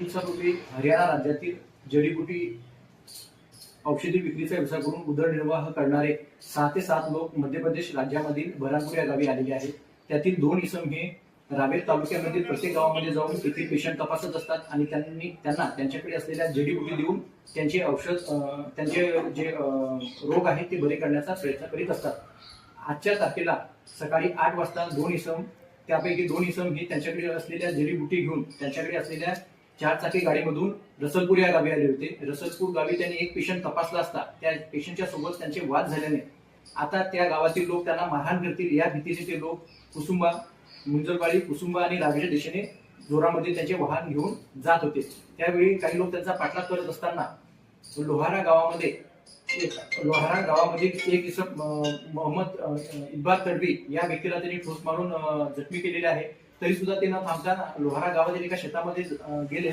दिवसापूर्वी हरियाणा राज्यातील जडीबुटी औषधी विक्रीचा व्यवसाय करून उदरनिर्वाह करणारे सहा ते सात लोक मध्य प्रदेश राज्यामधील बरापूर या गावी आलेले आहेत. त्यातील दोन इसम हे रावेर तालुक्यामधील प्रत्येक गावामध्ये जाऊन तेथील पेशंट तपासत असतात आणि त्यांनी त्यांना त्यांच्याकडे असलेल्या जडीबुटी देऊन त्यांचे औषध त्यांचे जे रोग आहेत ते बरे करण्याचा प्रयत्न करीत असतात. आजच्या तारखेला सकाळी आठ वाजता दोन इसम त्यापैकी दोन इसम हे त्यांच्याकडे असलेल्या जडीबुटी घेऊन त्यांच्याकडे असलेल्या चार चाकी गाडीमधून रसलपूर या गावी आले होते. रसलपूर गावी त्यांनी एक पेशंट तपासला असता. त्या पेशंटच्या सोबत त्यांचे वाद झाल्याने. आता त्या गावातील लोक त्यांना मारहाण करतील. या भीतीने ते लोक कुसुंबा मुंजलवाडी कुसुंबा आणि रागेच्या दिशेने जोरामध्ये त्यांचे वाहन घेऊन जात होते. त्यावेळी काही लोक त्यांचा पाठलाग करत असताना लोहारा गावामध्ये लोहारा गावामध्ये एक इसम मोहम्मद इकबाल तडवी या व्यक्तीला त्यांनी ठोस मारून जखमी केलेले आहे. तरी सुद्धा ते न थांबता लोहारा गावातील एका शेतामध्ये गेले.